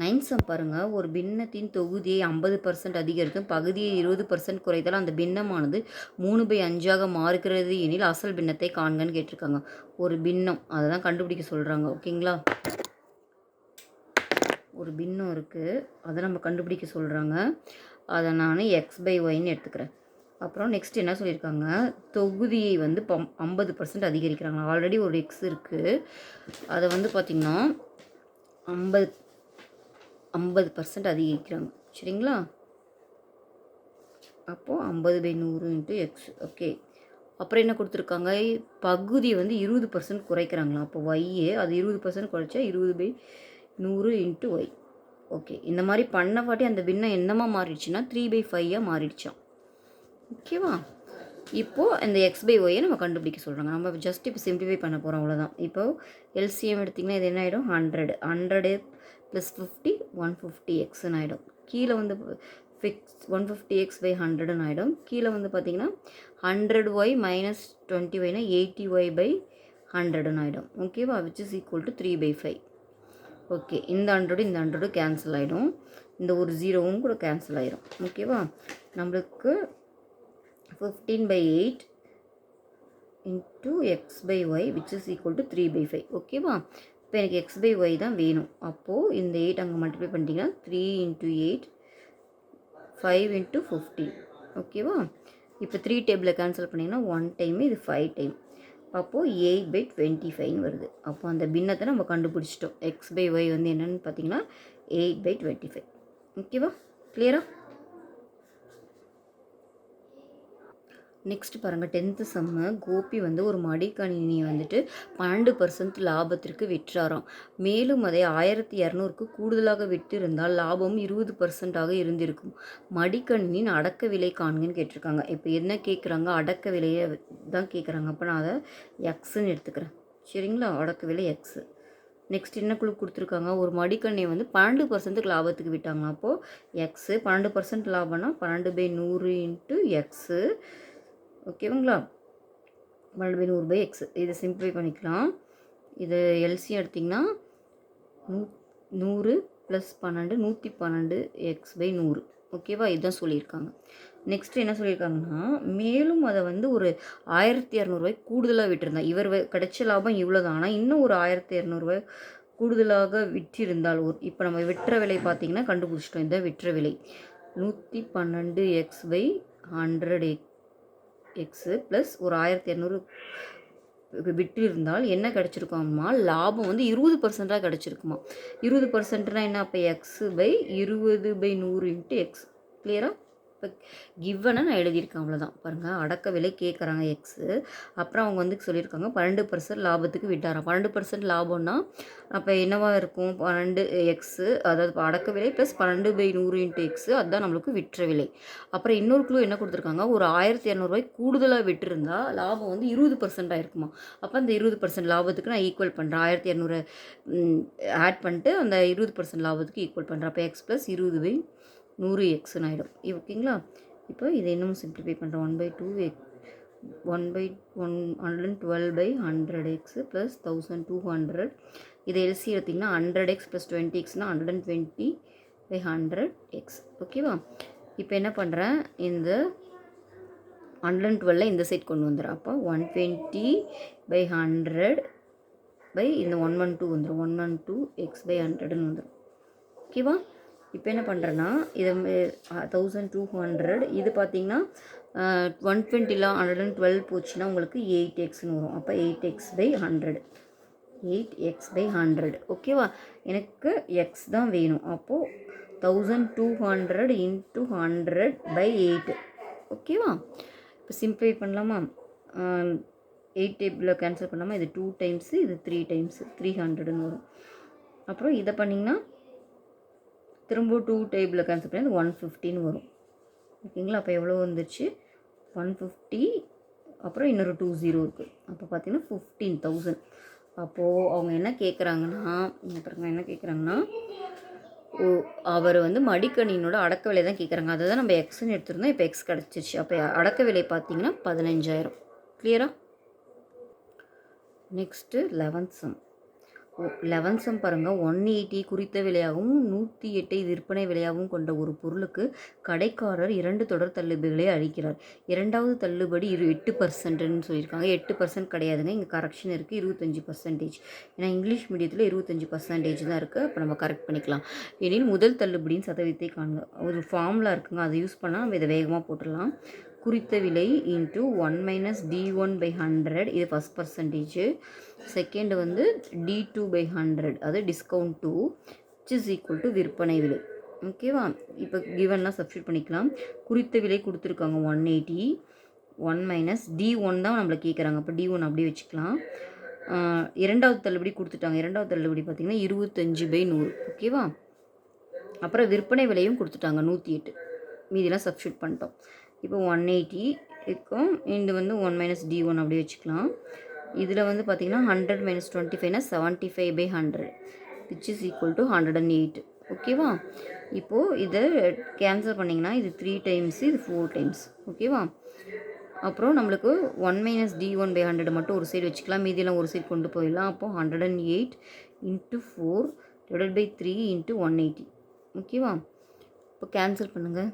Nine some பாருங்கள் ஒரு பின்னத்தின் தொகுதியை ஐம்பது பர்சன்ட் அதிகரித்தும் பகுதியை இருபது பர்சன்ட் குறைத்தால் அந்த பின்னமானது மூணு பை அஞ்சாக மாறுகிறது எனில் அசல் பின்னத்தை காண்கன்னு கேட்டிருக்காங்க. ஒரு பின்னம். அதை தான் கண்டுபிடிக்க சொல்கிறாங்க ஓகேங்களா? ஒரு பின்னம் இருக்குது அதை நம்ம கண்டுபிடிக்க சொல்கிறாங்க அதை நான் எக்ஸ் பை ஒய்ன்னு எடுத்துக்கிறேன். அப்புறம் நெக்ஸ்ட் என்ன சொல்லியிருக்காங்க? தொகுதியை வந்து பம் ஐம்பது பர்சன்ட் அதிகரிக்கிறாங்க. ஆல்ரெடி ஒரு எக்ஸ் இருக்குது அதை வந்து பார்த்திங்கன்னா ஐம்பது ஐம்பது பர்சன்ட் அதிகரிக்கிறாங்க. சரிங்களா? அப்போது ஐம்பது பை நூறு இன்ட்டு எக்ஸ் ஓகே அப்புறம் என்ன கொடுத்துருக்காங்க? பகுதி வந்து இருபது பர்சன்ட் குறைக்கிறாங்களாம். அப்போ ஒய்யே அது இருபது பர்சன்ட் குறைச்சா இருபது பை நூறு இன்ட்டு ஒய் ஓகே இந்த மாதிரி பண்ண பாட்டி அந்த பின்னம் என்னமா மாறிடுச்சுன்னா த்ரீ பை ஃபைவாக மாறிடுச்சான் ஓகேவா இப்போது இந்த எக்ஸ் பை ஒய்யை நம்ம கண்டுபிடிக்க சொல்கிறாங்க நம்ம ஜஸ்ட் இப்போ சிம்பிளிஃபை பண்ண போகிறோம் அவ்வளோதான் இப்போது எல்சிஎம் எடுத்திங்கன்னா இது என்ன ஆகிடும் hundred hundred plus fifty one fifty x ஆகிடும் கீழே வந்து fix one fifty x by ஹண்ட்ரட்னு ஆகிடும் கீழே வந்து பார்த்திங்கன்னா ஹண்ட்ரட் ஒய் மைனஸ் டுவெண்ட்டி ஒய்னா எயிட்டி ஒய் பை ஹண்ட்ரட்னு ஆகிடும் ஓகேவா which is equal to three by five okay இந்த ஹண்ட்ரடு இந்த ஹண்ட்ரடு கேன்சல் ஆகிடும் இந்த ஒரு ஜீரோவும் கூட கேன்சல் ஆகிடும் ஓகேவா நம்மளுக்கு fifteen by eight into x by y which is equal to three by five ஓகேவா இப்போ எனக்கு எக்ஸ் பை ஒய் தான் வேணும். அப்போது இந்த எயிட் அங்கே மல்டிப்ளை பண்ணிட்டீங்கன்னா three into eight five into fifteen ஓகேவா இப்போ த்ரீ டேபிளை கேன்சல் பண்ணிங்கன்னா ஒன் டைம் இது ஃபைவ் டைம் அப்போது எயிட் பை டுவெண்ட்டி ஃபைவ்னு வருது. அப்போ அந்த பின்னத்தை நம்ம கண்டுபிடிச்சிட்டோம். எக்ஸ் பை ஒய் வந்து என்னென்னு பார்த்தீங்கன்னா எயிட் பை டுவெண்ட்டி ஃபைவ் ஓகேவா கிளியரா நெக்ஸ்ட் பாருங்கள் டென்த்து செம்மு கோபி வந்து ஒரு மடிக்கணினியை வந்துட்டு பன்னெண்டு பர்சன்ட் லாபத்திற்கு விற்றாராம். மேலும் அதை ஆயிரத்தி இரநூறுக்கு கூடுதலாக விற்றிருந்தால் லாபம் இருபது பர்சன்டாக இருந்திருக்கும். மடிக்கணினின் அடக்க விலை காண்கன்னு கேட்டிருக்காங்க. இப்போ என்ன கேட்குறாங்க அடக்க விலையை தான் கேட்குறாங்க அப்போ நான் அதை எக்ஸுன்னு எடுத்துக்கிறேன். சரிங்களா? அடக்க விலை எக்ஸு நெக்ஸ்ட் என்ன குழு கொடுத்துருக்காங்க? ஒரு மடிக்கண்ணியை வந்து பன்னெண்டு பர்சன்ட்டுக்கு லாபத்துக்கு விட்டாங்க அப்போது எக்ஸு பன்னெண்டு பர்சன்ட் லாபம்னா பன்னெண்டு பை நூறு இன்ட்டு எக்ஸு ஓகேங்களா? பன்னெண்டு பை நூறு பை எக்ஸ் இதை சிம்பிளை பண்ணிக்கலாம். இது எல்சியும் எடுத்திங்கன்னா நூ நூறு ப்ளஸ் பன்னெண்டு நூற்றி பன்னெண்டு எக்ஸ் பை நூறு. ஓகேவா? இதுதான் சொல்லியிருக்காங்க. நெக்ஸ்ட் என்ன சொல்லியிருக்காங்கன்னா மேலும் அதை வந்து ஒரு ஆயிரத்தி இரநூறுவாய் கூடுதலாக விட்டுருந்தா இவர் கிடைச்ச லாபம் இவ்வளோ தான் ஆனால் இன்னும் ஒரு ஆயிரத்தி இரநூறுவாய் கூடுதலாக விற்றிருந்தால் ஒரு இப்போ நம்ம விற்ற விலை பார்த்திங்கன்னா கண்டுபிடிச்சிட்டோம். இந்த விற்ற விலை. நூற்றி பன்னெண்டு x by hundred egg x plus ஒரு ஆயிரத்தி இரநூறு விட்டு இருந்தால் என்ன கிடச்சிருக்கோம்மா? லாபம் வந்து இருபது பர்சண்ட்டாக கிடச்சிருக்குமா இருபது பர்சன்ட்னா என்ன? அப்போ எக்ஸு பை இருபது பை நூறு இன்ட்டு எக்ஸ் கிளியராக இப்போ கிவ்வனை நான் எழுதியிருக்கேன் அவ்வளோதான் பாருங்கள் அடக்க விலை கேட்குறாங்க எக்ஸு அப்புறம் அவங்க வந்து சொல்லியிருக்காங்க பன்னெண்டு பர்சன்ட் லாபத்துக்கு விட்டாராம் பன்னெண்டு பர்சன்ட் லாபம்னா அப்போ என்னவாக இருக்கும்? பன்னெண்டு எக்ஸு அதாவது அடக்க விலை ப்ளஸ் பன்னெண்டு பை நூறு இன்ட்டு எக்ஸு அதுதான் நம்மளுக்கு விற்ற விலை. அப்புறம் இன்னொரு குழு என்ன கொடுத்துருக்காங்க? ஒரு ஆயிரத்தி இரநூறுவாய் கூடுதலாக விட்டுருந்தா லாபம் வந்து இருபது பர்சன்ட் ஆயிருக்குமா அப்போ அந்த இருபது பர்சன்ட் லாபத்துக்கு நான் ஈக்குவல் பண்ணுறேன் ஆயிரத்தி இரநூறு ஆட் பண்ணிட்டு அந்த இருபது பர்சன்ட் லாபத்துக்கு ஈக்குவல் பண்ணுறேன் அப்போ எக்ஸ் ப்ளஸ் இருபது பை நூறு எக்ஸ்னு ஆகிடும் ஓகேங்களா? இப்போ இதை இன்னும் சிம்பிளிஃபை பண்ணுறேன் one by two egg one by one hundred and twelve by hundred x plus thousand two hundred இதை எல்சி எடுத்திங்கன்னா hundred x plus twenty எக்ஸ்னால் hundred and twenty by hundred x ஓகேவா? இப்போ என்ன பண்ணுறேன் இந்த ஹண்ட்ரட் அண்ட் டுவெல்ல இந்த side கொண்டு வந்துடும் அப்போ one twenty by hundred by இந்த ஒன் ஒன் டூ வந்துடும். One one two x by ஹண்ட்ரட்னு வந்துடும். ஓகேவா? இப்போ என்ன பண்ணுறேன்னா இது தௌசண்ட் டூ ஹண்ட்ரட் இது பார்த்தீங்கன்னா ஒன் டுவெண்ட்டிலாம் ஹண்ட்ரட் அண்ட் டுவெல் போச்சுன்னா உங்களுக்கு எயிட் எக்ஸ்னு வரும். அப்போ eight x by hundred eight x by hundred ஓகேவா எனக்கு எக்ஸ் தான் வேணும். அப்போது thousand two hundred into hundred by eight ஓகேவா இப்போ சிம்பிளை பண்ணலாமா? எயிட் டேபிளில் கேன்சல் பண்ணாமல் இது டூ டைம்ஸு இது த்ரீ டைம்ஸு த்ரீ ஹண்ட்ரடுன்னு வரும். அப்புறம் இதை பண்ணிங்கன்னா திரும்ப டூ டேபிளை கேன்சல் பண்ணி ஒன் ஃபிஃப்டின்னு வரும். ஓகேங்களா? அப்போ எவ்வளோ வந்துருச்சு? ஒன் ஃபிஃப்டி அப்புறம் இன்னொரு டூ ஜீரோ இருக்குது அப்போ பார்த்தீங்கன்னா ஃபிஃப்டீன் தௌசண்ட் அப்போது அவங்க என்ன கேட்குறாங்கன்னா அப்புறம் என்ன கேட்குறாங்கன்னா ஓ அவர் வந்து மடிக்கணினோட அடக்க விலை தான் கேட்குறாங்க அதை தான் நம்ம எக்ஸ்ன்னு எடுத்துருந்தோம். இப்போ எக்ஸ் கிடச்சிருச்சு. அப்போ அடக்க விலை பார்த்தீங்கன்னா பதினஞ்சாயிரம். கிளியரா next eleventh sum eleven sum பாருங்கள் ஒன் எயிட்டி குறித்த விலையாகவும் நூற்றி எட்டை விற்பனை விலையாகவும் கொண்ட ஒரு பொருளுக்கு கடைக்காரர் இரண்டு தொடர் தள்ளுபடிகளை அளிக்கிறார். இரண்டாவது தள்ளுபடி இரு எட்டு பர்சன்ட்னு சொல்லியிருக்காங்க. எட்டு பர்சன்ட் கிடையாதுங்க. இங்கே கரெக்ஷன் இருக்குது இருபத்தஞ்சி பர்சன்டேஜ் ஏன்னா இங்கிலீஷ் மீடியத்தில் இருபத்தஞ்சி பர்சன்டேஜ் தான் இருக்குது அப்போ நம்ம கரெக்ட் பண்ணிக்கலாம். எனில் முதல் தள்ளுபடியின் சதவீதத்தை காணுங்க ஒரு ஃபார்முலா இருக்குங்க. அதை யூஸ் பண்ணால் நம்ம இதை வேகமாக போட்டுடலாம். குறித்த விலை into one minus t one by hundred இது ஃபஸ்ட் பர்சன்டேஜ் செகண்ட் வந்து டி டூ பை ஹண்ட்ரட் அது discount two which is equal to விற்பனை விலை. ஓகேவா இப்போ கிவன்லாம் சப்ஸ்டியூட் பண்ணிக்கலாம். குறித்த விலை கொடுத்துருக்காங்க one eighty one minus t one தான் நம்மளை கேட்குறாங்க அப்போ டி ஒன் அப்படியே வச்சுக்கலாம். இரண்டாவது தள்ளுபடி கொடுத்துட்டாங்க. இரண்டாவது தள்ளுபடி பார்த்திங்கன்னா இருபத்தஞ்சு பை நூறு. ஓகேவா அப்புறம் விற்பனை விலையும் கொடுத்துட்டாங்க நூற்றி எட்டு. மீதிலாம் சப்ஸ்டியூட் பண்ணிட்டோம். இப்போ ஒன் எயிட்டி இருக்கும். இது வந்து ஒன் மைனஸ் டி ஒன் அப்படி வச்சுக்கலாம். இதில் வந்து பார்த்திங்கன்னா hundred minus twenty ஃபைவ்னா seventy five by hundred which is equal to hundred and eight ஓகேவா? இப்போது இதை கேன்சல் பண்ணிங்கன்னா இது த்ரீ டைம்ஸ் இது ஃபோர் டைம்ஸ் ஓகேவா? அப்புறம் நம்மளுக்கு one minus t one by hundred மட்டும் ஒரு சைடு வச்சுக்கலாம். மீதியெல்லாம் ஒரு சைடு கொண்டு போயிடலாம். அப்போது hundred and eight into four divide by three into one eighty ஓகேவா? இப்போ கேன்சல் பண்ணுங்கள்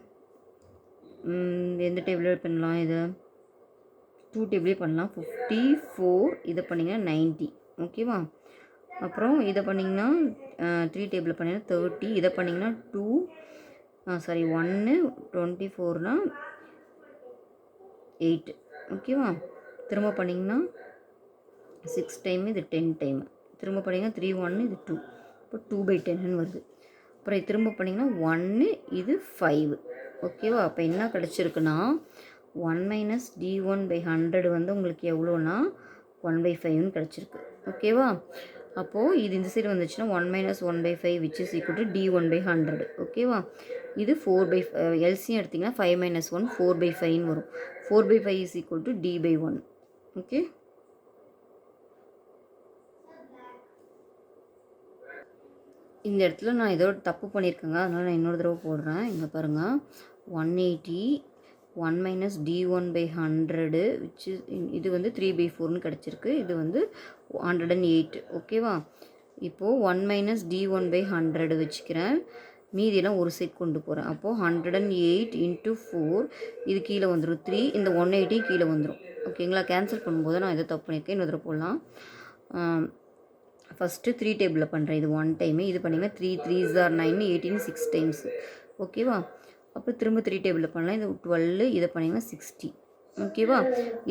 எந்த டேபிளே பண்ணலாம் இதை? டூ டேபிளே பண்ணலாம். ஃபிஃப்டி ஃபோர் இதை பண்ணிங்கன்னா நைன்ட்டி ஓகேவா அப்புறம் இதை பண்ணிங்கன்னா த்ரீ டேபிளில் பண்ணிங்கன்னா தேர்ட்டி இதை பண்ணிங்கன்னா டூ சாரி ஒன்று டுவெண்ட்டி ஃபோர்னா எயிட்டு ஓகேவா திரும்ப பண்ணிங்கன்னா சிக்ஸ் டைம் இது டென் டைம் திரும்ப பண்ணிங்கன்னா த்ரீ ஒன்று இது டூ இப்போ டூ பை டென்னு வருது. அப்புறம் திரும்ப பண்ணிங்கன்னா ஒன்று இது ஃபைவ் ஓகேவா? அப்போ என்ன கிடச்சிருக்குன்னா one minus t one by hundred வந்து உங்களுக்கு எவ்வளோனா ஒன் பை ஃபைவ்னு கிடச்சிருக்கு. ஓகேவா? அப்போது இது இந்த சைடு வந்துச்சுன்னா one minus one by five which is equal to t one by hundred ஓகேவா? இது ஃபோர் பை எல்சியும் எடுத்திங்கன்னா five minus one four by ஃபைவ்னு வரும். Four by five is equal to t by one okay? இந்த இடத்துல நான் ஏதோ தப்பு பண்ணியிருக்கேங்க. அதனால் நான் இன்னொரு தடவை போடுறேன். இங்கே பாருங்கள் one eighty one minus t one by hundred which இது வந்து த்ரீ பை ஃபோர்னு கிடச்சிருக்கு. இது வந்து ஹண்ட்ரட் அண்ட் எயிட் ஓகேவா இப்போது one minus t one by hundred வச்சுக்கிறேன். மீதியெல்லாம் ஒரு செட் கொண்டு போகிறேன் அப்போது hundred and eight into four இது கீழே வந்துடும் த்ரீ இந்த ஒன் எயிட்டி கீழே வந்துடும் ஓகேங்களா கேன்சல் பண்ணும்போது நான் இதை தப்பு பண்ணியிருக்கேன். இன்னொரு போடலாம். ஃபஸ்ட்டு த்ரீ டேபிளில் பண்ணுறேன் இது ஒன் டைமு இது பண்ணிங்கன்னா த்ரீ த்ரீ ஜார் நைன் எயிட்டின் சிக்ஸ் டைம்ஸ் ஓகேவா அப்புறம் திரும்ப த்ரீ டேபிளில் பண்ணலாம். இது டுவெல் இதை பண்ணிங்கன்னா சிக்ஸ்டி ஓகேவா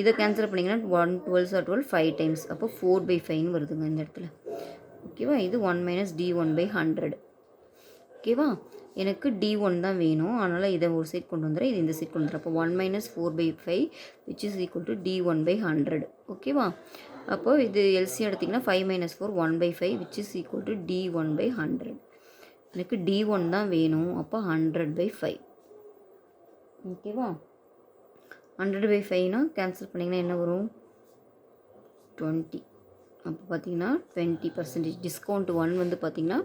இதை கேன்சல் பண்ணிங்கன்னா one twelve are twelve five times அப்போ ஃபோர் பை ஃபைவ்னு வருதுங்க இந்த இடத்துல. ஓகேவா இது one minus t one by hundred ஓகேவா எனக்கு டி ஒன் தான் வேணும். அதனால் இதை ஒரு சைட் கொண்டு வந்துடுறேன். இது இந்த சைட் கொண்டு வந்துடுறேன். அப்போ one minus four by five which is equal to t one by hundred ஓகேவா அப்போது இது எல்சி எடுத்திங்கன்னா five minus four one by five which is equal to t one by hundred எனக்கு டி ஒன் தான் வேணும். அப்போ ஹண்ட்ரட் பை ஃபைவ் ஓகேவா? Hundred by ஃபைவ்னா கேன்சல் பண்ணிங்கன்னா என்ன வரும்? டுவெண்ட்டி அப்போ பார்த்தீங்கன்னா டுவெண்ட்டி பர்சன்டேஜ் டிஸ்கவுண்ட் ஒன் வந்து பார்த்தீங்கன்னா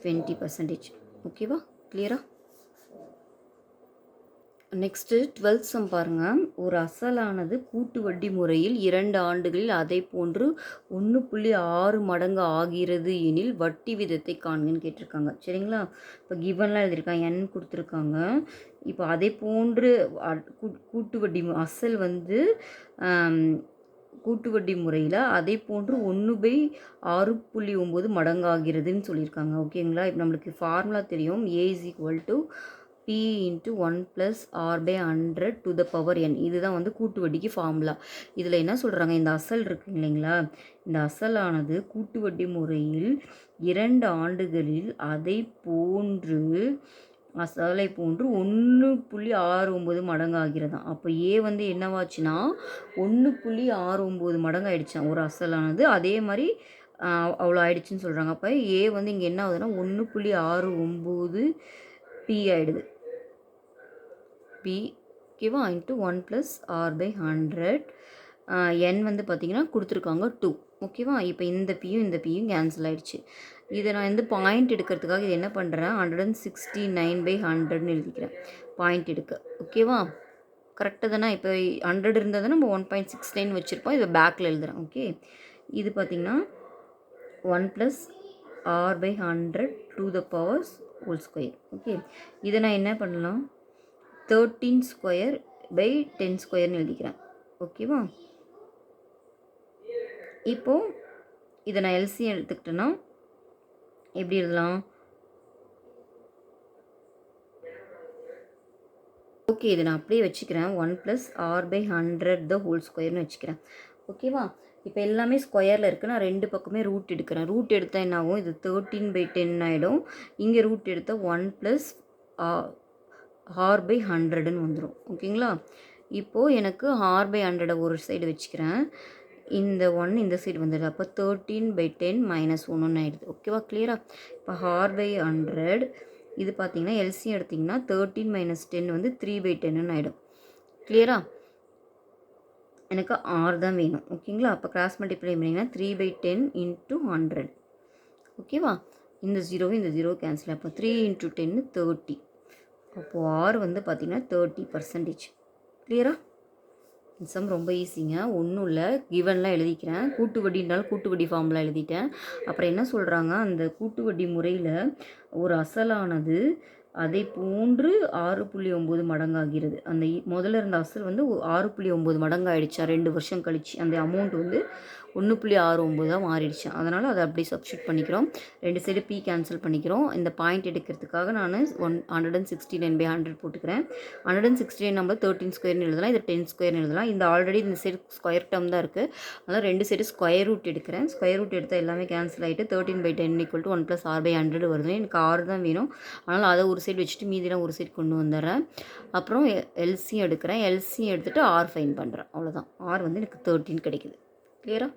டுவெண்ட்டி பர்சன்டேஜ் ஓகேவா? கிளியரா நெக்ஸ்ட்டு டுவெல்த் சம் பாருங்கள் ஒரு அசலானது கூட்டு வட்டி முறையில் இரண்டு ஆண்டுகளில் அதை போன்று ஒன்று புள்ளி ஆறு மடங்கு ஆகிறது எனில் வட்டி விதத்தை காண்கன்னு கேட்டிருக்காங்க. சரிங்களா? இப்போ கிவன்லாம் எழுதியிருக்காங்க. என் கொடுத்துருக்காங்க. இப்போ அதே போன்று அ- கூட்டு வட்டி அசல் வந்து கூட்டு வட்டி முறையில் அதை போன்று ஒன்று பை ஆறு புள்ளி ஒம்பது மடங்காகிறதுன்னு சொல்லியிருக்காங்க. ஓகேங்களா? இப்போ நம்மளுக்கு ஃபார்முலா தெரியும். A is equal to P into one plus R by hundred to the power N இதுதான் வந்து கூட்டு வட்டிக்கு ஃபார்முலா இதில் என்ன சொல்கிறாங்க இந்த அசல் இருக்கு இல்லைங்களா? இந்த அசலானது கூட்டு வட்டி முறையில் இரண்டு ஆண்டுகளில் அதை போன்று அசலை போன்று ஒன்று புள்ளி ஆறு ஒம்பது மடங்கு ஆகிறதாம் அப்போ ஏ வந்து என்னவாச்சுன்னா ஒன்று புள்ளி ஆறு ஒம்பது மடங்கு ஆயிடுச்சாம் ஒரு அசலானது. அதே மாதிரி அவ்வளோ ஆயிடுச்சுன்னு சொல்கிறாங்க அப்போ ஏ வந்து இங்கே என்ன ஆகுதுன்னா ஒன்று புள்ளி ஆறு ஒம்பது பி ஆகிடுது பி ஓகேவா into one plus R by hundred N வந்து பார்த்திங்கன்னா கொடுத்துருக்காங்க டூ ஓகேவா இப்போ இந்த பியும் இந்த பியும் கேன்சல் ஆகிடுச்சு இதை நான் வந்து பாயிண்ட் எடுக்கிறதுக்காக இது என்ன பண்ணுறேன் hundred and sixty nine by ஹண்ட்ரட்னு எழுதிக்கிறேன். பாயிண்ட் எடுக்க. ஓகேவா கரெக்டாக தானே? இப்போ ஹண்ட்ரட் இருந்தால் தான் நம்ம ஒன் பாயிண்ட் சிக்ஸ் நைன் வச்சுருப்போம். இதை பேக்கில் எழுதுகிறேன் ஓகே இது பார்த்திங்கன்னா one plus R by hundred to the powers whole square okay இதை நான் என்ன பண்ணலாம்? தேர்ட்டீன் ஸ்கொயர் பை டென் ஸ்கொயர்னு எழுதிக்கிறேன். ஓகேவா இப்போது இதை நான் எல்சி எடுத்துக்கிட்டேன்னா எப்படி எழுதலாம்? ஓகே இதை நான் அப்படியே வச்சுக்கிறேன். One plus R by hundred the whole ஸ்கொயர்னு வச்சுக்கிறேன். ஓகேவா இப்போ எல்லாமே ஸ்கொயரில் இருக்குது நான் ரெண்டு பக்கமே ரூட் எடுக்கிறேன். ரூட் எடுத்தால் என்ன ஆகும்? இது தேர்ட்டீன் பை டென் ஆகிடும் இங்கே ரூட் எடுத்தால் ஒன் ப்ளஸ் ஆர் பை ஹண்ட்ரடுன்னு வந்துடும் ஓகேங்களா இப்போது எனக்கு ஆர் பை ஹண்ட்ரடை ஒரு சைடு வச்சுக்கிறேன். இந்த ஒன் இந்த சைடு வந்துடுது. அப்போ தேர்ட்டீன் பை டென் மைனஸ் ஒன்றுன்னு ஆகிடுது ஓகேவா கிளியராக இப்போ ஹார் பை ஹண்ட்ரட் இது பார்த்தீங்கன்னா எல்சி எடுத்திங்கன்னா தேர்ட்டீன் மைனஸ் டென் வந்து த்ரீ பை டென்னு ஆகிடும் கிளியரா எனக்கு ஆர் தான் வேணும். ஓகேங்களா அப்போ கிராஸ் மல்டிப்ளை பண்ணிங்கன்னா three by ten into hundred ஓகேவா இந்த ஜீரோவும் இந்த ஜீரோ கேன்சல் அப்போ த்ரீ இன்ட்டு டென்னு தேர்ட்டி அப்போது ஆர் வந்து பார்த்திங்கன்னா தேர்ட்டி பர்சன்டேஜ் கிளியரா சம் ரொம்ப ஈஸிங்க ஒன்றும் இல்லை. கிவன்லாம் எழுதிக்கிறேன். கூட்டு வட்டின்றாலும் கூட்டு வட்டி ஃபார்ம்லாம் எழுதிட்டேன். அப்புறம் என்ன சொல்கிறாங்க அந்த கூட்டு வட்டி முறையில் ஒரு அசலானது அதை போன்று ஆறு புள்ளி ஒம்பது மடங்காகிறது. அந்த முதல்ல இருந்த அசல் வந்து ஆறு புள்ளி ஒம்பது மடங்காயிடுச்சா. ரெண்டு வருஷம் கழிச்சு. அந்த அமௌண்ட் வந்து ஒன்று புள்ளி ஆறு ஒம்பதாக மாறிடுச்சு. அதனால் அதை அப்படியே சப்ஸ்டியூட் பண்ணிக்கிறோம். ரெண்டு சைடு பி கேன்சல் பண்ணிக்கிறோம். இந்த பாயிண்ட் எடுக்கிறதுக்காக நான் one hundred and sixty nine by hundred போட்டுக்கிறேன். ஹண்ட்ரட் அண்ட் சிக்ஸ்டி நைன் நம்ம தேர்ட்டின் ஸ்கொயர்னு எழுதலாம். இது டென் ஸ்கொயர்னு எழுதலாம். இந்த ஆல்ரெடி இந்த சைடு ஸ்கொயர் டேர்ம் தான் இருக்குது அதனால் ரெண்டு சைடு ஸ்கொயர் ரூட் எடுக்கிறேன். ஸ்கொயர் ரூட் எடுத்தால் எல்லாமே கேன்சல் ஆகிட்டு thirteen by ten equal to one plus R by hundred வருது. எனக்கு ஆறு தான் வேணும். அதனால் அதை ஒரு சைடு வச்சுட்டு மீதிலாம் ஒரு சைடு கொண்டு வந்துடுறேன். அப்புறம் எல்சியும் எடுக்கிறேன். எல்சியும் எடுத்துகிட்டு ஆர் ஃபைன் பண்ணுறேன் அவ்வளோதான் ஆர் வந்து எனக்கு தேர்ட்டின் கிடைக்குது. கிளியரா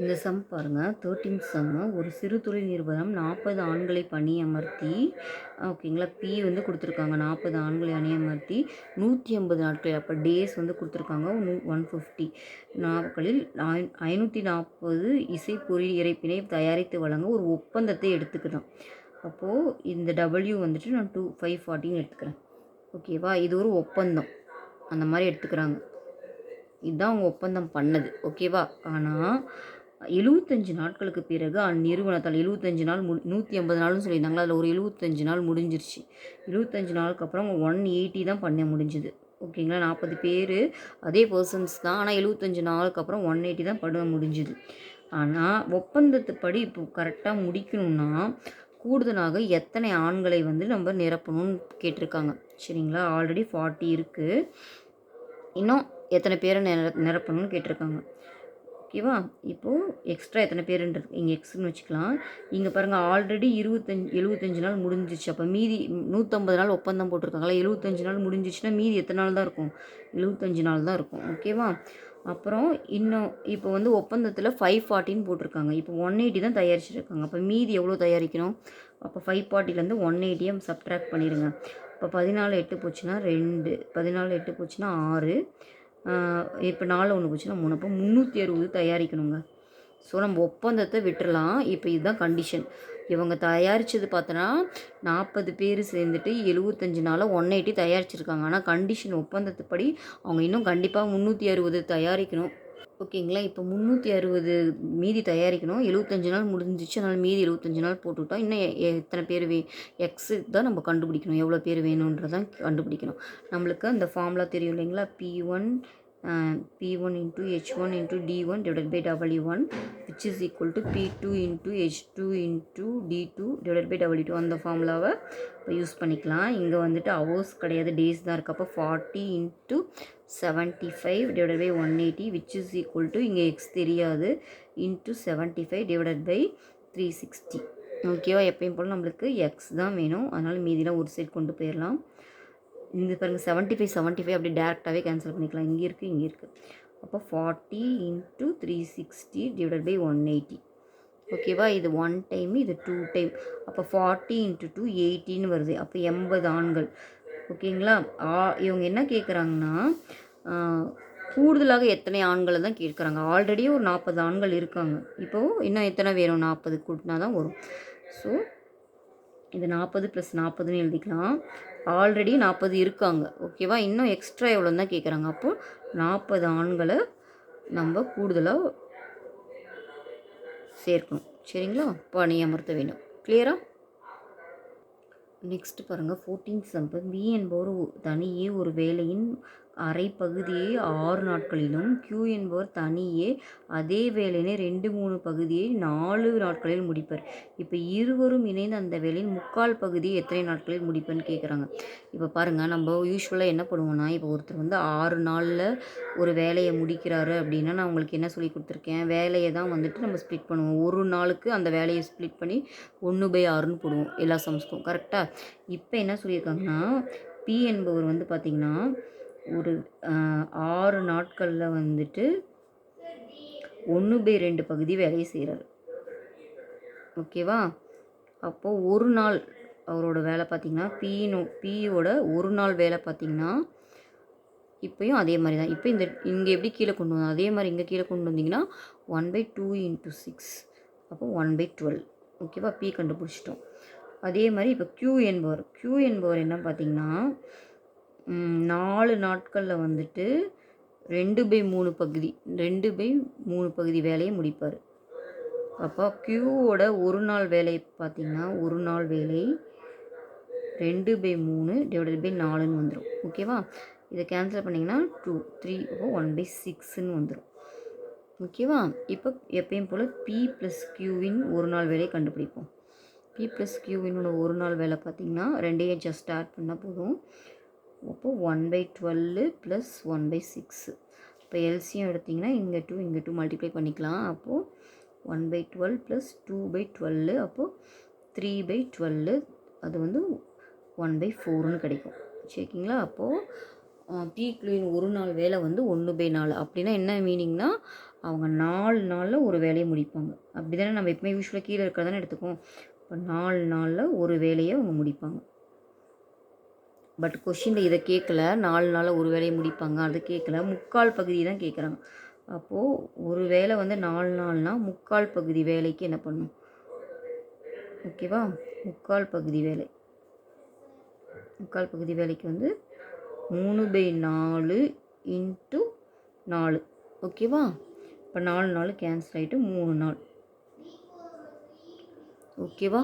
இந்த சம் பாருங்கள் தேர்ட்டீன் சம்மு ஒரு சிறு தொழில் நிறுவனம் நாற்பது ஆண்களை பணியமர்த்தி ஓகேங்களா பி வந்து கொடுத்துருக்காங்க நாற்பது ஆண்களை அணியமர்த்தி நூற்றி ஐம்பது நாட்கள் அப்போ டேஸ் வந்து கொடுத்துருக்காங்க நூ ஒன் ஃபிஃப்டி நாட்களில் ஐநூற்றி நாற்பது இசை பொறி இறைப்பினை தயாரித்து வழங்க ஒரு ஒப்பந்தத்தை எடுத்துக்கலாம் அப்போது இந்த டபிள்யூ வந்துட்டு நான் டூ ஃபைவ் ஃபார்ட்டின்னு எடுத்துக்கிறேன். ஓகேவா? இது ஒரு ஒப்பந்தம். அந்த மாதிரி எடுத்துக்கிறாங்க. இதுதான் அவங்க ஒப்பந்தம் பண்ணது. ஓகேவா? ஆனால் எழுபத்தஞ்சு நாட்களுக்கு பிறகு அந்நிறுவனத்தால் எழுபத்தஞ்சு நாள் மு நூற்றி ஐம்பது நாள்னு சொல்லியிருந்தாங்களா? அதில் ஒரு எழுபத்தஞ்சு நாள் முடிஞ்சிருச்சு. எழுபத்தஞ்சு நாளுக்கு அப்புறம் ஒன் எயிட்டி தான் பண்ண முடிஞ்சுது. ஓகேங்களா நாற்பது பேர் அதே பர்சன்ஸ் தான். ஆனால் எழுபத்தஞ்சு நாளுக்கு அப்புறம் ஒன் எயிட்டி தான் பண்ண முடிஞ்சுது. ஆனால் ஒப்பந்தத்துப்படி இப்போ கரெக்டாக முடிக்கணும்னா கூடுதலாக எத்தனை ஆண்களை வந்து நம்ம நிரப்பணும்னு கேட்டிருக்காங்க. சரிங்களா? ஆல்ரெடி ஃபார்ட்டி இருக்குது இன்னும் எத்தனை பேரை நிர நிரப்பணும்னு கேட்டிருக்காங்க. ஓகேவா? இப்போது எக்ஸ்ட்ரா எத்தனை பேருன்றது இங்கே எக்ஸ்னு வச்சுக்கலாம். இங்கே பாருங்கள் ஆல்ரெடி இருபத்தஞ்சி எழுபத்தஞ்சு நாள் முடிஞ்சிச்சு. அப்போ மீதி நூற்றம்பது நாள் ஒப்பந்தம் போட்டிருக்காங்களா எழுபத்தஞ்சு நாள் முடிஞ்சிச்சுன்னா மீதி எத்தனை நாள் தான் இருக்கும்? எழுபத்தஞ்சு நாள் தான் இருக்கும். ஓகேவா? அப்புறம் இன்னும் இப்போ வந்து ஒப்பந்தத்தில் ஃபைவ் ஃபார்ட்டின்னு போட்டிருக்காங்க. இப்போ ஒன் எயிட்டி தான் தயாரிச்சிருக்காங்க. அப்போ மீதி எவ்வளோ தயாரிக்கணும்? அப்போ ஃபைவ் ஃபார்ட்டிலேருந்து ஒன் எயிட்டியை சப்ட்ராக்ட் பண்ணிடுங்க. இப்போ பதினாலு எட்டு போச்சுன்னா ரெண்டு பதினாலு எட்டு போச்சுன்னா ஆறு இப்போ நாலு ஒன்று போச்சுன்னா மூணு. அப்போ முந்நூற்றி அறுபது தயாரிக்கணுங்க. ஸோ நம்ம ஒப்பந்தத்தை விட்டுறலாம். இப்போ இதுதான் கண்டிஷன் இவங்க தயாரித்தது பார்த்தோன்னா நாற்பது பேர் சேர்ந்துட்டு எழுபத்தஞ்சு நாளில் ஒன் எயிட்டி தயாரிச்சிருக்காங்க. ஆனால் கண்டிஷன் ஒப்பந்தத்துப்படி அவங்க இன்னும் கண்டிப்பாக முந்நூற்றி அறுபது தயாரிக்கணும். ஓகேங்களா? இப்போ முந்நூற்றி அறுபது மீதி தயாரிக்கணும். எழுபத்தஞ்சு நாள் முடிஞ்சிச்சு. அதனால் மீதி எழுபத்தஞ்சு நாள் போட்டுவிட்டோம் இன்னும் எத்தனை பேர் வே எக்ஸு தான் நம்ம கண்டுபிடிக்கணும். எவ்வளோ பேர் வேணுன்றதான் கண்டுபிடிக்கணும். நம்மளுக்கு அந்த ஃபார்முலா தெரியும் இல்லைங்களா? P one P one into H one into T one divide by W one which is equal to P two into H two into T two divide by W two அந்த ஃபார்முலாவை use பண்ணிக்கலாம். இங்கே வந்துட்டு hours கிடையாது. Days தான் இருக்குது அப்போ forty into seventy five divide by one eighty which is equal to இங்கே எக்ஸ் தெரியாது into seventy five divide by three sixty ஓகேவா எப்பயும் போல் நம்மளுக்கு எக்ஸ் தான் வேணும். அதனால் மீதிலாம் ஒரு சைடு கொண்டு போயிடலாம் இந்த பாருங்கள் செவன்ட்டி ஃபைவ் செவன்ட்டி ஃபைவ் அப்படியே டேரெக்டாகவே கேன்சல் பண்ணிக்கலாம். இங்கே இருக்குது இங்கே இருக்குது அப்போ forty into three sixty divide by one eighty ஓகேவா இது ஒன் டைம் இது டூ டைம் அப்போ ஃபார்ட்டி இன்ட்டு டூ எயிட்டின்னு வருது. அப்போ எண்பது ஆண்கள். ஓகேங்களா? ஆ இவங்க என்ன கேட்குறாங்கன்னா கூடுதலாக எத்தனை ஆண்களை தான் கேட்குறாங்க ஆல்ரெடி ஒரு நாற்பது ஆண்கள் இருக்காங்க. இப்போது இன்னும் எத்தனை வேணும் நாற்பது கூட்டினா தான் வரும். ஸோ இது நாற்பது ப்ளஸ் நாற்பதுன்னு எழுதிக்கலாம். ஆல்ரெடி நாற்பது இருக்காங்க. ஓகேவா? இன்னும் எக்ஸ்ட்ரா எவ்வளோ தான் கேட்குறாங்க அப்போது நாற்பது ஆண்களை நம்ம கூடுதலாக சேர்க்கணும். சரிங்களா? பணி அமர்த்த வேண்டும். கிளியரா நெக்ஸ்ட் பாருங்கள் ஃபோர்டீன் சம்பு பி என்பவர் தனியே ஒரு வேலையின் அரை பகுதியை ஆறு நாட்களிலும் கியூ என்பவர் தனியே அதே வேலையினை ரெண்டு மூணு பகுதியை நாலு நாட்களில் முடிப்பர். இப்போ இருவரும் இணைந்து அந்த வேலையின் முக்கால் பகுதியை எத்தனை நாட்களில் முடிப்பேன்னு கேட்குறாங்க இப்போ பாருங்கள் நம்ம யூஸ்வலாக என்ன பண்ணுவோம்னா இப்போ ஒருத்தர் வந்து ஆறு நாளில் ஒரு வேலையை முடிக்கிறாரு அப்படின்னா நான் உங்களுக்கு என்ன சொல்லி கொடுத்துருக்கேன்? வேலையை தான் வந்துட்டு நம்ம ஸ்ப்ளிட் பண்ணுவோம். ஒரு நாளுக்கு அந்த வேலையை ஸ்ப்ளிட் பண்ணி ஒன்று பை ஆறுன்னு போடுவோம் எல்லா சம்ஸ்க்கும் கரெக்டாக இப்போ என்ன சொல்லியிருக்காங்கன்னா பி என்பவர் வந்து பார்த்திங்கன்னா ஒரு ஆறு நாட்களில் வந்துட்டு ஒன்று பை ரெண்டு பகுதி வேலையை செய்கிறார் ஓகேவா? அப்போது ஒரு நாள் அவரோட வேலை பார்த்திங்கன்னா பினோ பியோட ஒரு நாள் வேலை பார்த்திங்கன்னா இப்போயும் அதே மாதிரி தான். இப்போ இந்த இங்கே எப்படி கீழே கொண்டு வந்தோம் அதே மாதிரி இங்கே கீழே கொண்டு வந்தீங்கன்னா one by two into six அப்போ ஒன் பை டுவெல் ஓகேவா? பி கண்டுபிடிச்சிட்டோம். அதே மாதிரி இப்போ க்யூ என்பவர் க்யூ என்பவர் என்ன பார்த்தீங்கன்னா நாலு நாட்களில் வந்துட்டு ரெண்டு பை மூணு பகுதி ரெண்டு பை மூணு பகுதி வேலையை முடிப்பார். அப்போ க்யூவோட ஒரு நாள் வேலை பார்த்தீங்கன்னா ஒரு நாள் வேலை ரெண்டு பை மூணு டிவைடட் பை நாலுன்னு வந்துடும் ஓகேவா இதை கேன்சல் பண்ணிங்கன்னா டூ த்ரீ அப்போ ஒன் பை சிக்ஸ்ன்னு வந்துடும் ஓகேவா இப்போ எப்பயும் போல் பி ப்ளஸ் க்யூவின் ஒரு நாள் வேலையை கண்டுபிடிப்போம். பி ப்ளஸ் கியூவினோட ஒரு நாள் வேலை பார்த்தீங்கன்னா ரெண்டையும் ஜஸ்ட் ஆட் பண்ணால் போதும். அப்போ one by twelve plus one by six இப்போ எல்சியும் எடுத்திங்கன்னா இங்கே டூ இங்கே டூ மல்டிப்ளை பண்ணிக்கலாம். அப்போது one by twelve plus two by twelve அப்போது த்ரீ பை டுவெல்லு அது வந்து ஒன் பை ஃபோர்னு கிடைக்கும். சரிங்களா? அப்போது பி ஒரு நாள் வேலை வந்து ஒன்று பை நாலு. அப்படின்னா என்ன மீனிங்னா அவங்க நாலு நாளில் ஒரு வேலையை முடிப்பாங்க. அப்படி தானே நம்ம எப்பவுமே யூஸ்வலாக கீழே இருக்கிறதானே எடுத்துக்கோம் இப்போ நாலு நாளில் ஒரு வேலையை அவங்க முடிப்பாங்க. பட் கொஷினில் இதை கேட்கல நாலு நாளில் ஒரு வேலையை முடிப்பாங்க. அது கேட்கல முக்கால் பகுதி தான் கேட்குறாங்க அப்போது ஒரு வேலை வந்து நாலு நாள்னால் முக்கால் பகுதி வேலைக்கு என்ன பண்ணும்? ஓகேவா முக்கால் பகுதி வேலை. முக்கால் பகுதி வேலைக்கு வந்து மூணு பை நாலு இன்ட்டு நாலு. ஓகேவா இப்போ நாலு நாள் கேன்சல் ஆகிட்டு மூணு நாள். ஓகேவா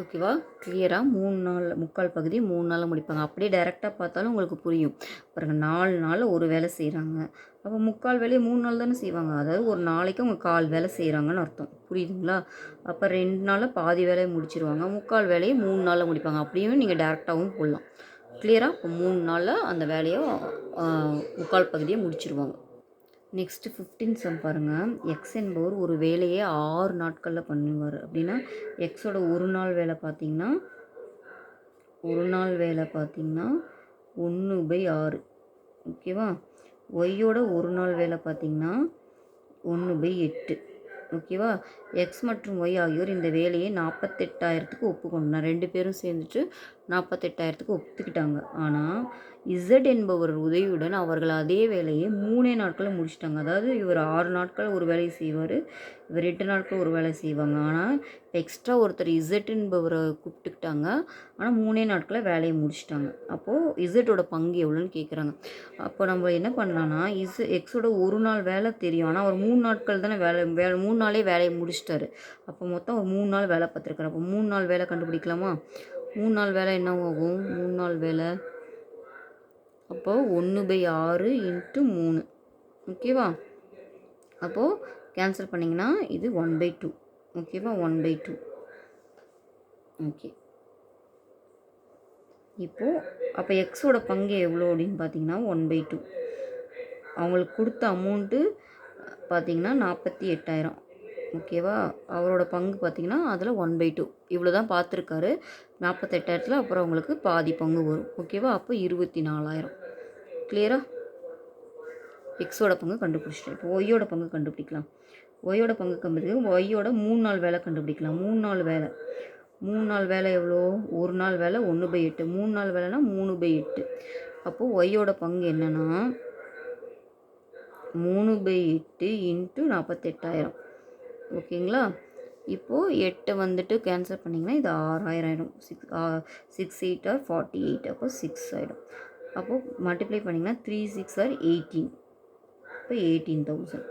ஓகேவா? கிளியராக மூணு நாள் முக்கால் பகுதி மூணு நாளில் முடிப்பாங்க. அப்படியே டைரெக்டாக பார்த்தாலும் உங்களுக்கு புரியும். பாருங்கள் நாலு நாளில் ஒரு வேலை செய்கிறாங்க அப்போ முக்கால் வேலையை மூணு நாள் தானே செய்வாங்க. அதாவது ஒரு நாளைக்கு அவங்க கால் வேலை செய்கிறாங்கன்னு அர்த்தம். புரியுதுங்களா? அப்போ ரெண்டு நாளில் பாதி வேலையை முடிச்சிருவாங்க. முக்கால் வேலையை மூணு நாளில் முடிப்பாங்க. அப்படியும் நீங்கள் டேரெக்டாகவும் போடலாம். கிளியராக இப்போ மூணு நாளில் அந்த வேலையை முக்கால் பகுதியை முடிச்சிருவாங்க. நெக்ஸ்ட்டு ஃபிஃப்டீன் சம் பாருங்கள் எக்ஸ் என்பவர் ஒரு வேலையை ஆறு நாட்களில் பண்ணுவார். அப்படின்னா எக்ஸோட ஒரு நாள் வேலை பார்த்தீங்கன்னா ஒரு நாள் வேலை பார்த்தீங்கன்னா ஒன்று பை ஆறு. ஓகேவா ஒய்யோட ஒரு நாள் வேலை பார்த்தீங்கன்னா ஒன்று பை எட்டு. ஓகேவா எக்ஸ் மற்றும் ஒய் ஆகியோர் இந்த வேலையை நாற்பத்தெட்டாயிரத்துக்கு ஒப்புக்கொண்டார் ரெண்டு பேரும் சேர்ந்துட்டு நாற்பத்தெட்டாயிரத்துக்கு ஒத்துக்கிட்டாங்க ஆனால் இசட் என்பவர் உதவியுடன் அவர்கள் அதே வேலையை மூணே நாட்களில் முடிச்சிட்டாங்க. அதாவது இவர் ஆறு நாட்கள் ஒரு வேலையை செய்வார் இவர் எட்டு நாட்கள் ஒரு வேலை செய்வாங்க. ஆனால் எக்ஸ்ட்ரா ஒருத்தர் இசட் என்பவரை கூப்பிட்டுக்கிட்டாங்க. ஆனால் மூணே நாட்களில் வேலையை முடிச்சிட்டாங்க. அப்போது இசட்டோட பங்கு எவ்வளோன்னு கேட்குறாங்க அப்போ நம்ம என்ன பண்ணலாம்னா இஸ் எக்ஸோட ஒரு நாள் வேலை தெரியும். ஆனால் அவர் மூணு நாட்கள் தானே வேலை வேலை மூணு நாளே வேலையை முடிச்சிட்டாரு. அப்போ மொத்தம் ஒரு மூணு நாள் வேலை பார்த்துருக்காரு. அப்போ மூணு நாள் வேலை கண்டுபிடிக்கலாமா? மூணு நாள் வேலை என்ன ஆகும்? மூணு நாள் வேலை அப்போது ஒன்று பை ஆறு இன்ட்டு மூணு. ஓகேவா? அப்போது கேன்சல் பண்ணிங்கன்னா இது ஒன் பை டூ ஓகேவா? One by two okay. இப்போது அப்போ எக்ஸோட பங்கு எவ்வளோ அப்படின்னு பார்த்தீங்கன்னா ஒன் பை டூ அவங்களுக்கு கொடுத்த அமௌண்ட்டு பார்த்தீங்கன்னா நாற்பத்தி எட்டாயிரம். ஓகேவா? அவரோட பங்கு பார்த்தீங்கன்னா அதில் ஒன் பை டூ இவ்வளோ தான் பார்த்துருக்காரு நாற்பத்தெட்டாயிரத்தில் அப்புறம் அவங்களுக்கு பாதி பங்கு வரும். ஓகேவா அப்போ இருபத்தி நாலாயிரம் கிளியரா எக்ஸோட பங்கு கண்டுபிடிச்சிட்டோம் இப்போ ஒய்யோட பங்கு கண்டுபிடிக்கலாம். ஒய்யோட பங்கு கண்டுபிடிக்க ஒய்யோட மூணு நாள் வேலை கண்டுபிடிக்கலாம். மூணு நாள் வேலை. மூணு நாள் வேலை எவ்வளோ? ஒரு நாள் வேலை ஒன்று பை எட்டு. மூணு நாள் வேலைனா மூணு பை எட்டு. அப்போது ஒய்யோட பங்கு என்னென்னா மூணு பை எட்டு இன்ட்டு நாற்பத்தெட்டாயிரம். ஓகேங்களா இப்போது எட்டை வந்துட்டு கேன்சல் பண்ணிங்கன்னா இது ஆறாயிரம் ஆயிடும். Six six eight are forty eight அப்போ சிக்ஸ் ஆகிடும் அப்போது மல்டிப்ளை பண்ணிங்கன்னா த்ரீ சிக்ஸ் ஆர் எயிட்டீன் இப்போ எயிட்டீன் தௌசண்ட்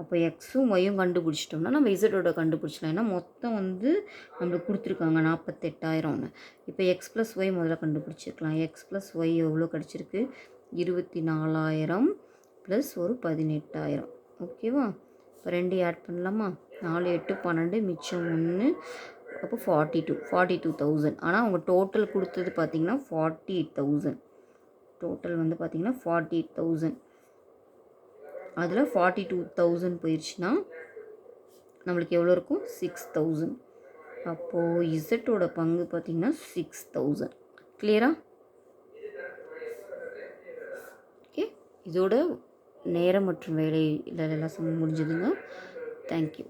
அப்போ எக்ஸும் ஒய்யும் கண்டுபிடிச்சிட்டோம்னா நம்ம இசட்டோட கண்டுபிடிச்சலாம் ஏன்னா மொத்தம் வந்து நம்மளுக்கு கொடுத்துருக்காங்க நாற்பத்தெட்டாயிரம்னு இப்போ எக்ஸ் ப்ளஸ் ஒய் முதல்ல கண்டுபிடிச்சிருக்கலாம். எக்ஸ் ப்ளஸ் ஒய் எவ்வளோ கிடச்சிருக்கு? இருபத்தி நாலாயிரம் ப்ளஸ் ஒரு பதினெட்டாயிரம். ஓகேவா இப்போ ரெண்டு ஆட் பண்ணலாமா? நாலு எட்டு பன்னெண்டு மிச்சம் ஒன்று அப்போ forty two forty two thousand ஆனால் அவங்க டோட்டல் கொடுத்தது பார்த்தீங்கன்னா ஃபார்ட்டி எயிட் தௌசண்ட் டோட்டல் வந்து பார்த்தீங்கன்னா ஃபார்ட்டி எயிட் தௌசண்ட் அதில் ஃபார்ட்டி டூ தௌசண்ட் போயிடுச்சுன்னா நம்மளுக்கு எவ்வளோ இருக்கும்? சிக்ஸ் தௌசண்ட் அப்போது இசட்டோட பங்கு பார்த்திங்கன்னா சிக்ஸ் தௌசண்ட் கிளியரா ஓகே இதோட நேரம் மற்றும் வேலை எல்லாம் முடிஞ்சதுங்க. தேங்க்யூ